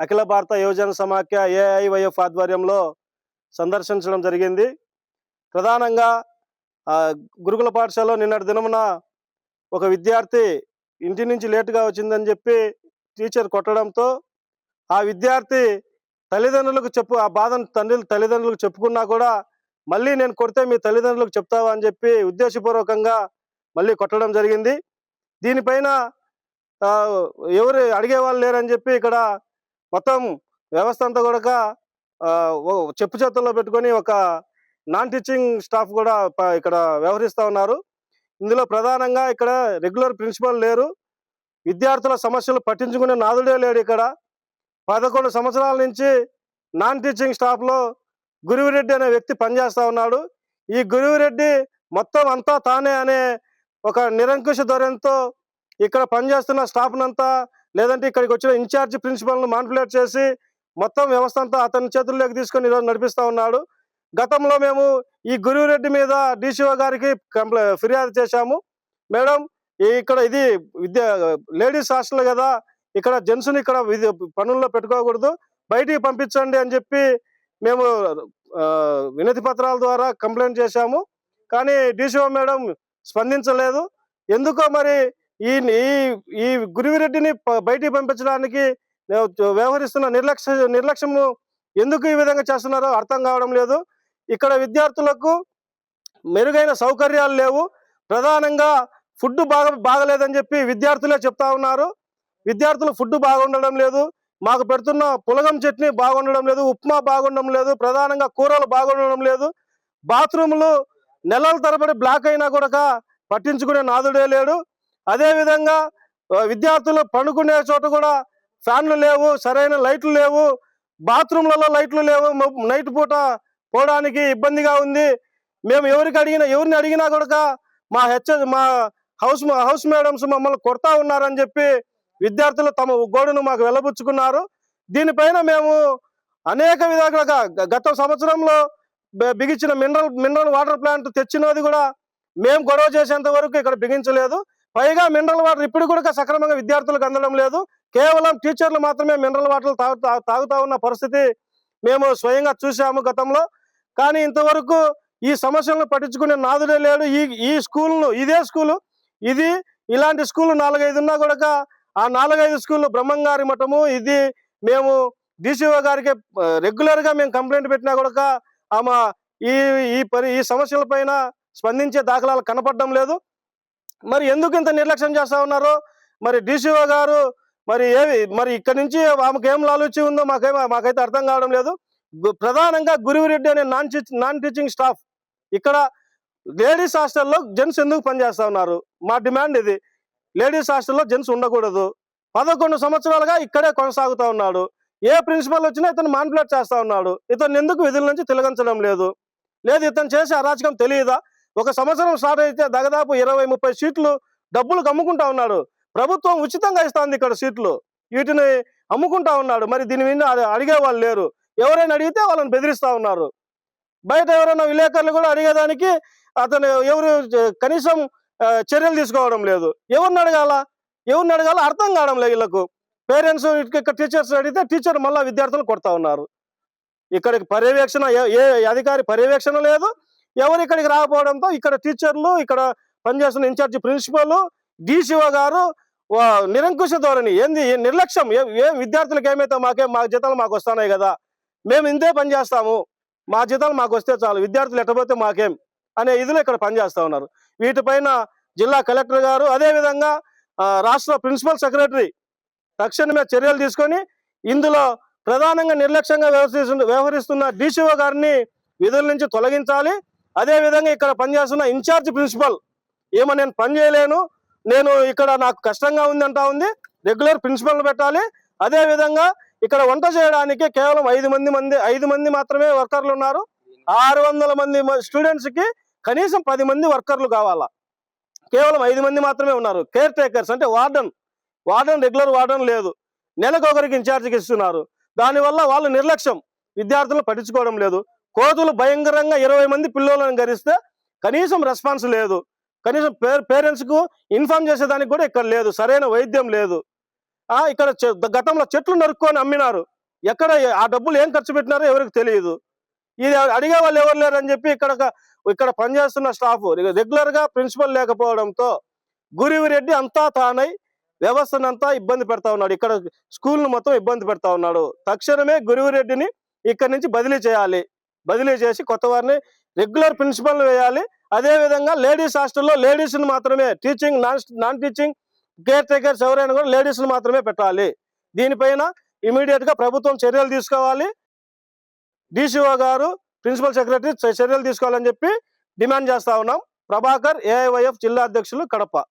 అఖిల భారత యువజన సమాఖ్య ఏఐవైఎఫ్ ఆధ్వర్యంలో సందర్శించడం జరిగింది. ప్రధానంగా గురుకుల పాఠశాలలో నిన్నటి దినమున ఒక విద్యార్థి ఇంటి నుంచి లేటుగా వచ్చిందని చెప్పి టీచర్ కొట్టడంతో ఆ విద్యార్థి తల్లిదండ్రులకు చెప్పు ఆ బాధను తండ్రి తల్లిదండ్రులకు చెప్పుకున్నా కూడా మళ్ళీ నేను కొడితే మీ తల్లిదండ్రులకు చెప్తావా? అని చెప్పి ఉద్దేశపూర్వకంగా మళ్ళీ కొట్టడం జరిగింది. దీనిపైన ఎవరు అడిగే వాళ్ళు లేరని చెప్పి ఇక్కడ మొత్తం వ్యవస్థ అంతా కూడా ఆ, చెప్పు చేతుల్లో పెట్టుకొని ఒక నాన్ టీచింగ్ స్టాఫ్ కూడా ఇక్కడ వ్యవహరిస్తూ ఉన్నారు. ఇందులో ప్రధానంగా ఇక్కడ రెగ్యులర్ ప్రిన్సిపల్ లేరు. విద్యార్థుల సమస్యలు పట్టించుకునే నాదుడే లేడు ఇక్కడ. పదకొండు సంవత్సరాల నుంచి నాన్ టీచింగ్ స్టాఫ్లో గురువిరెడ్డి అనే వ్యక్తి పనిచేస్తూ ఉన్నాడు. ఈ గురువిరెడ్డి మొత్తం అంతా తానే అనే ఒక నిరంకుశ ధోరణితో ఇక్కడ పనిచేస్తున్న స్టాఫ్నంతా లేదంటే ఇక్కడికి వచ్చిన ఇన్ఛార్జ్ ప్రిన్సిపల్ను మానిపులేట్ చేసి మొత్తం వ్యవస్థ అంతా అతని చేతుల్లోకి తీసుకొని ఈరోజు నడిపిస్తా ఉన్నాడు. గతంలో మేము ఈ గురువురెడ్డి మీద డిసిఓ గారికి కంప్లై ఫిర్యాదు చేశాము. మేడం ఇక్కడ ఇది విద్య లేడీస్ హాస్టల్ కదా ఇక్కడ జెంట్స్ని ఇక్కడ పనుల్లో పెట్టుకోకూడదు బయటికి పంపించండి అని చెప్పి మేము వినతి పత్రాల ద్వారా కంప్లైంట్ చేశాము. కానీ డిసిఓ మేడం స్పందించలేదు. ఎందుకో మరి ఈ ఈ ఈ గురువిరెడ్డిని బయటికి పంపించడానికి వ్యవహరిస్తున్న నిర్లక్ష్య నిర్లక్ష్యము ఎందుకు ఈ విధంగా చేస్తున్నారో అర్థం కావడం లేదు. ఇక్కడ విద్యార్థులకు మెరుగైన సౌకర్యాలు లేవు. ప్రధానంగా ఫుడ్ బాగా బాగలేదని చెప్పి విద్యార్థులే చెప్తా ఉన్నారు. విద్యార్థులు ఫుడ్ బాగుండడం లేదు. మాకు పెడుతున్న పులగం చట్నీ బాగుండడం లేదు. ఉప్మా బాగుండడం లేదు. ప్రధానంగా కూరలు బాగుండడం లేదు. బాత్రూములు నెలల తరబడి బ్లాక్ అయినా కూడా పట్టించుకునే నాదుడే లేడు. అదేవిధంగా విద్యార్థులు పండుకునే చోట కూడా ఫ్యాన్లు లేవు సరైన లైట్లు లేవు బాత్రూమ్లలో లైట్లు లేవు నైట్ పూట పోవడానికి ఇబ్బందిగా ఉంది. మేము ఎవరికి అడిగినా ఎవరిని అడిగినా కూడా మా హెచ్ మా హౌస్ హౌస్ మేడమ్స్ మమ్మల్ని కొడతా ఉన్నారని చెప్పి విద్యార్థులు తమ గోడును మాకు వెళ్ళబుచ్చుకున్నారు దీనిపైన మేము అనేక విధాలుగా గత సంవత్సరంలో బిగించిన మినరల్ మినరల్ వాటర్ ప్లాంట్ తెచ్చినది కూడా మేము గొడవ చేసేంత వరకు ఇక్కడ బిగించలేదు. పైగా మినరల్ వాటర్ ఇప్పుడు కూడా సక్రమంగా విద్యార్థులకు అందడం లేదు. కేవలం టీచర్లు మాత్రమే మినరల్ వాటర్ తాగుతా తాగుతా ఉన్న పరిస్థితి మేము స్వయంగా చూసాము గతంలో. కానీ ఇంతవరకు ఈ సమస్యలను పట్టించుకునే నాదుడే లేడు. ఈ ఈ స్కూల్ను ఇదే స్కూలు ఇది ఇలాంటి స్కూల్ నాలుగైదు ఉన్నా కూడా ఆ నాలుగైదు స్కూళ్ళు బ్రహ్మంగారి మఠము ఇది మేము డీసీఓ గారికి రెగ్యులర్గా మేము కంప్లైంట్ పెట్టినా కూడా ఆమె ఈ ఈ పరి ఈ సమస్యల పైన స్పందించే దాఖలాలు కనపడడం లేదు. మరి ఎందుకు ఇంత నిర్లక్ష్యం చేస్తా ఉన్నారు? మరి డీసీఓ గారు మరి ఏవి మరి ఇక్కడి నుంచి ఆమెకు ఏం లాలుచి ఉందో మాకే మాకైతే అర్థం కావడం లేదు. ప్రధానంగా గురువిరెడ్డి అనే నాన్ నాన్ టీచింగ్ స్టాఫ్ ఇక్కడ లేడీస్ హాస్టల్లో జెంట్స్ ఎందుకు పనిచేస్తా ఉన్నారు? మా డిమాండ్ ఇది. లేడీస్ హాస్టల్లో జెంట్స్ ఉండకూడదు. పదకొండు సంవత్సరాలుగా ఇక్కడే కొనసాగుతా ఉన్నాడు. ఏ ప్రిన్సిపల్ వచ్చినా ఇతను మాన్పులేట్ చేస్తూ ఉన్నాడు. ఇతను ఎందుకు విధుల నుంచి తిలగించడం లేదు? లేదు ఇతను చేసే అరాచకం తెలియదా? ఒక సంవత్సరం స్టార్ట్ అయితే దాదాపు ఇరవై ముప్పై సీట్లు డబ్బులు అమ్ముకుంటా ఉన్నాడు. ప్రభుత్వం ఉచితంగా ఇస్తుంది ఇక్కడ సీట్లు. వీటిని అమ్ముకుంటా ఉన్నాడు. మరి దీని మీద అడిగే వాళ్ళు లేరు. ఎవరైనా అడిగితే వాళ్ళని బెదిరిస్తా ఉన్నారు. బయట ఎవరైనా విలేకరులు కూడా అడిగేదానికి అతను ఎవరు కనీసం చర్యలు తీసుకోవడం లేదు. ఎవరిని అడగాల? ఎవరిని అడగాల? అర్థం కావడం లేదు వీళ్ళకు. పేరెంట్స్ ఇక్కడ టీచర్స్ అడిగితే టీచర్ మళ్ళీ విద్యార్థులు కొడతా ఉన్నారు. ఇక్కడికి పర్యవేక్షణ ఏ అధికారి పర్యవేక్షణ లేదు. ఎవరు ఇక్కడికి రాకపోవడంతో ఇక్కడ టీచర్లు ఇక్కడ పనిచేస్తున్న ఇన్ఛార్జి ప్రిన్సిపల్ డీసీఓ గారు నిరంకుశ ధోరణి. ఏంది? నిర్లక్ష్యం? ఏ విద్యార్థులకు ఏమైతే మాకే మా జీతాలు మాకు వస్తున్నాయి కదా మేము ఇంతే పని చేస్తాము. మా జీతాలు మాకు వస్తే చాలు విద్యార్థులు ఎట్టబోతే మాకేం అనే ఇదిలో ఇక్కడ పనిచేస్తూ ఉన్నారు. వీటిపైన జిల్లా కలెక్టర్ గారు అదే విధంగా రాష్ట్ర ప్రిన్సిపల్ సెక్రటరీ తక్షణమే చర్యలు తీసుకొని ఇందులో ప్రధానంగా నిర్లక్ష్యంగా వ్యవహరిస్తున్న వ్యవహరిస్తున్న డీసీఓ గారిని విధుల నుంచి తొలగించాలి. అదేవిధంగా ఇక్కడ పనిచేస్తున్న ఇన్ఛార్జ్ ప్రిన్సిపల్ ఏమో నేను పని చేయలేను నేను ఇక్కడ నాకు కష్టంగా ఉంది అంటా ఉంది రెగ్యులర్ ప్రిన్సిపల్ పెట్టాలి. అదేవిధంగా ఇక్కడ వంట చేయడానికి కేవలం ఐదు మంది మంది ఐదు మంది మాత్రమే వర్కర్లు ఉన్నారు. ఆరు వందల మంది స్టూడెంట్స్కి కనీసం పది మంది వర్కర్లు కావాలా. కేవలం ఐదు మంది మాత్రమే ఉన్నారు. కేర్ టేకర్స్ అంటే వార్డన్ వార్డన్ రెగ్యులర్ వార్డన్ లేదు. నెలకు ఒకరికి ఇన్ఛార్జికి ఇస్తున్నారు. దానివల్ల వాళ్ళు నిర్లక్ష్యం. విద్యార్థులు పట్టించుకోవడం లేదు. కోతులు భయంకరంగా ఇరవై మంది పిల్లలను గరిస్తే కనీసం రెస్పాన్స్ లేదు. కనీసం పేరెంట్స్కు ఇన్ఫార్మ్ చేసేదానికి కూడా ఇక్కడ లేదు. సరైన వైద్యం లేదు. ఇక్కడ గతంలో చెట్లు నరుక్కొని అమ్మినారు. ఎక్కడ ఆ డబ్బులు ఏం ఖర్చు పెట్టినారో ఎవరికి తెలియదు. ఇది అడిగే వాళ్ళు ఎవరు లేరని చెప్పి ఇక్కడ ఇక్కడ పనిచేస్తున్న స్టాఫ్ రెగ్యులర్గా ప్రిన్సిపల్ లేకపోవడంతో గురివిరెడ్డి అంతా తానై వ్యవస్థనంతా ఇబ్బంది పెడతా ఉన్నాడు. ఇక్కడ స్కూల్ను మొత్తం ఇబ్బంది పెడతా ఉన్నాడు. తక్షణమే గురివిరెడ్డిని ఇక్కడ నుంచి బదిలీ చేయాలి. బదిలీ చేసి కొత్త వారిని రెగ్యులర్ ప్రిన్సిపల్ వేయాలి. అదేవిధంగా లేడీస్ హాస్టల్లో లేడీస్ని మాత్రమే teaching non non teaching care takers ఎవరైనా కూడా లేడీస్ని మాత్రమే పెట్టాలి. దీనిపైన ఇమీడియట్గా ప్రభుత్వం చర్యలు తీసుకోవాలి. డిసిఓ గారు ప్రిన్సిపల్ సెక్రటరీ చర్యలు తీసుకోవాలని చెప్పి డిమాండ్ చేస్తా ఉన్నాం. ప్రభాకర్ ఏఐవైఎఫ్ జిల్లా అధ్యక్షులు కడప.